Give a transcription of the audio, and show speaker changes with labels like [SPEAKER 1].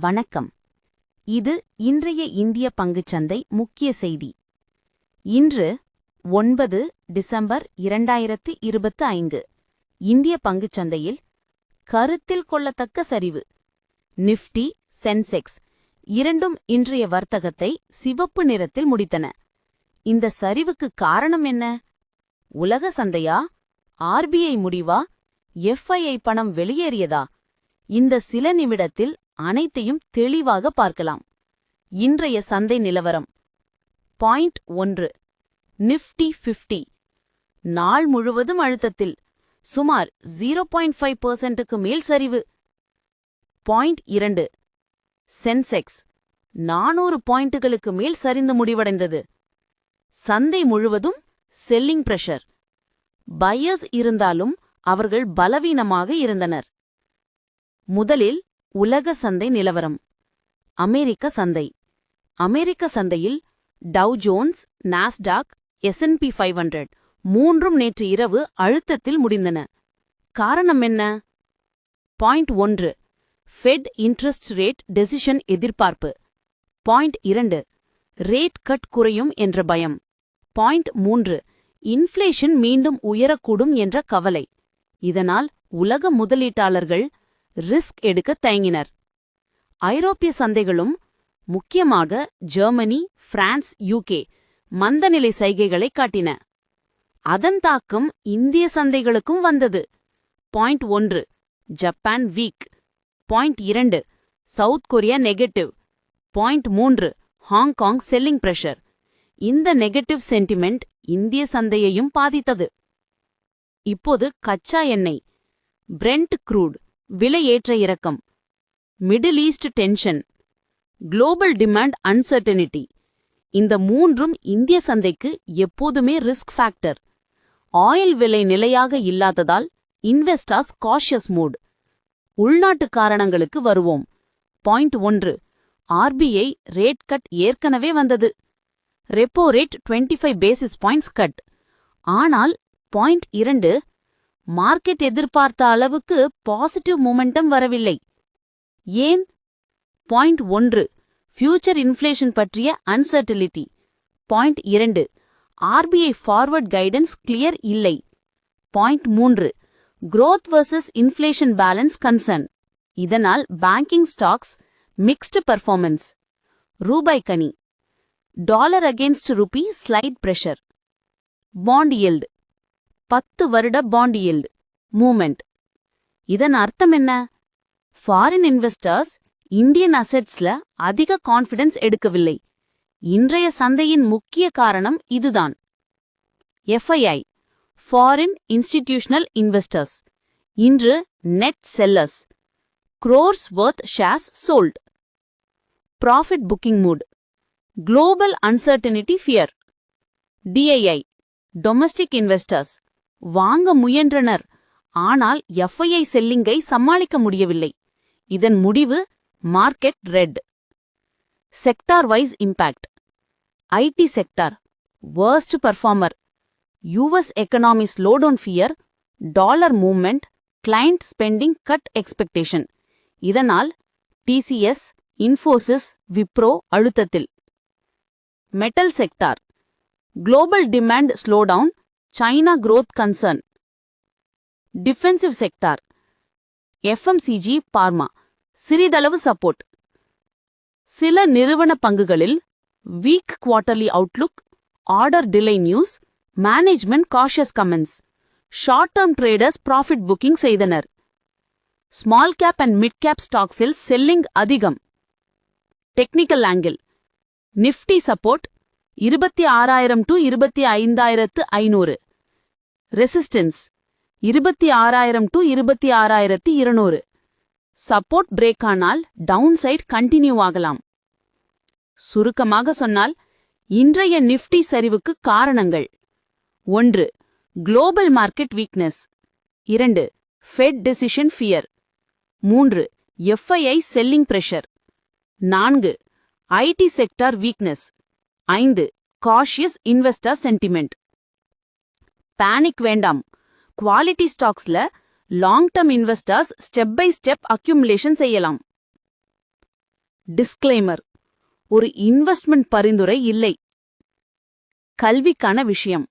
[SPEAKER 1] வணக்கம். இது இன்றைய இந்திய பங்குச்சந்தை முக்கிய செய்தி. இன்று ஒன்பது டிசம்பர் இரண்டாயிரத்து இருபத்து ஐந்து. இந்திய பங்குச்சந்தையில் கருத்தில் கொள்ளத்தக்க சரிவு. நிஃப்டி சென்செக்ஸ் இரண்டும் இன்றைய வர்த்தகத்தை சிவப்பு நிறத்தில் முடித்தன. இந்த சரிவுக்கு காரணம் என்ன? உலக சந்தையா? ஆர்பிஐ முடிவா? எஃப்ஐஐ பணம் வெளியேறியதா? இந்த சில நிமிடத்தில் அனைத்தையும் தெளிவாக பார்க்கலாம். இன்றைய சந்தை நிலவரம். பாயிண்ட் ஒன்று. Nifty fifty. நாள் முழுவதும் அழுத்தத்தில். சுமார் ஜீரோ பாயிண்ட் ஃபைவ் பர்சன்ட்டுக்கு மேல் சரிவு. பாயிண்ட் இரண்டு. சென்செக்ஸ். நானூறு பாயிண்ட்டுகளுக்கு மேல் சரிந்து முடிவடைந்தது. சந்தை முழுவதும் செல்லிங் பிரஷர். பையர்ஸ் இருந்தாலும் அவர்கள் பலவீனமாக இருந்தனர். முதலில் உலக சந்தை நிலவரம். அமெரிக்க சந்தை. அமெரிக்க சந்தையில் Dow Jones Nasdaq S and P five hundred மூன்றும் நேற்று இரவு அழுத்தத்தில் முடிந்தன. காரணம் என்ன? பாயிண்ட் ஒன்று. ஃபெட் இன்ட்ரெஸ்ட் ரேட் டெசிஷன் எதிர்பார்ப்பு. பாயிண்ட் இரண்டு. ரேட் கட் குறையும் என்ற பயம். பாயிண்ட் மூன்று. இன்ஃப்ளேஷன் மீண்டும் உயரக்கூடும் என்ற கவலை. இதனால் உலக முதலீட்டாளர்கள் ரிஸ்க் எடுக்க தயங்கினர். ஐரோப்பிய சந்தைகளும் முக்கியமாக ஜெர்மனி பிரான்ஸ் யூகே மந்தநிலை சைகைகளை காட்டின. அதன் தாக்கம் இந்திய சந்தைகளுக்கும் வந்தது. பாயிண்ட் ஒன்று ஜப்பான் வீக். பாயிண்ட் இரண்டு சவுத் கொரியா நெகட்டிவ். பாயிண்ட் மூன்று ஹாங்காங் செல்லிங் பிரஷர். இந்த நெகட்டிவ் சென்டிமெண்ட் இந்திய சந்தையையும் பாதித்தது. இப்போது கச்சா எண்ணெய் பிரெண்ட் க்ரூட் விலை ஏற்ற இறக்கம். Middle East tension global demand uncertainty இந்த மூன்றும் இந்திய சந்தைக்கு எப்போதுமே ரிஸ்க் ஃபேக்டர் ஆயில் விலை நிலையாக இல்லாததால் இன்வெஸ்டர்ஸ் காஷியஸ் மூட் உள்நாட்டு காரணங்களுக்கு வருவோம். பாயிண்ட் ஒன்று. ஆர்பிஐ ரேட் கட் ஏற்கனவே வந்தது. Repo rate twenty five basis points cut ஆனால் பாயிண்ட் இரண்டு மார்க்கெட் எதிர்பார்த்த அளவுக்கு பாசிட்டிவ் மூமெண்டம் வரவில்லை. ஏன்? பாயிண்ட் ஒன்று ஃபியூச்சர் இன்ஃப்ளேஷன் பற்றிய அன்சர்டிலிட்டி. பாயிண்ட் இரண்டு ஆர்பிஐ ஃபார்வர்ட் கைடன்ஸ் கிளியர் இல்லை. பாயிண்ட் மூன்று growth versus inflation balance concern இதனால் பேங்கிங் ஸ்டாக்ஸ் மிக்ஸ்டு பர்ஃபார்மன்ஸ் ரூபாய் கனி. Dollar against rupee slight pressure bond yield. பத்து வருட பாண்ட் yield. மூமெண்ட் இதன் அர்த்தம் என்ன? ஃபாரின் இன்வெஸ்டர்ஸ் இந்தியன் அசெட்ஸ்ல அதிக கான்ஃபிடன்ஸ் எடுக்கவில்லை. இன்றைய சந்தையின் முக்கிய காரணம் இதுதான். எஃப்ஐஐ ஃபாரின் இன்ஸ்டிடியூஷனல் இன்வெஸ்டர்ஸ் இன்று net sellers crores worth shares sold profit booking mood global uncertainty fear DII domestic investors வாங்க முயன்றனர். ஆனால் எஃப்ஐஐ செல்லிங்கை சமாளிக்க முடியவில்லை. இதன் முடிவு market red. Sector wise impact. IT sector. Worst performer. US economy slowdown fear. Dollar movement. Client spending cut expectation. இதனால் TCS Infosys Wipro அழுத்தத்தில். Metal sector. Global demand slowdown. China growth concern defensive sector FMCG pharma சிறிதளவு support சில நிறுவன பங்குகளில் weak quarterly outlook order delay news management cautious comments short term traders profit booking செய்தனர். Small cap and mid cap ஸ்டாக்ஸில் selling அதிகம். Technical angle Nifty support இருபத்தி ஆறாயிரம் to இருபத்தி ஐந்தாயிரத்து ஐநூறு. ரெசிஸ்டன்ஸ் இருபத்தி ஆறாயிரம் டு இருபத்தி ஆறாயிரத்து இருநூறு. சப்போர்ட் பிரேக் ஆனால் டவுன் சைட் கண்டினியூ ஆகலாம். சுருக்கமாக சொன்னால் இன்றைய நிஃப்டி சரிவுக்கு காரணங்கள். ஒன்று குளோபல் மார்க்கெட் வீக்னஸ் இரண்டு ஃபெட் டெசிஷன் ஃபியர் மூன்று எஃப்ஐஐ செல்லிங் பிரஷர் நான்கு ஐடி செக்டார் வீக்னஸ் ஐந்து. காஷியஸ் இன்வெஸ்டர் சென்டிமெண்ட் பேனிக் வேண்டாம். Quality ஸ்டாக்ஸ்ல long term investors step by step accumulation செய்யலாம். டிஸ்க்ளைமர் ஒரு இன்வெஸ்ட்மெண்ட் பரிந்துரை இல்லை. கல்விக்கான விஷயம்.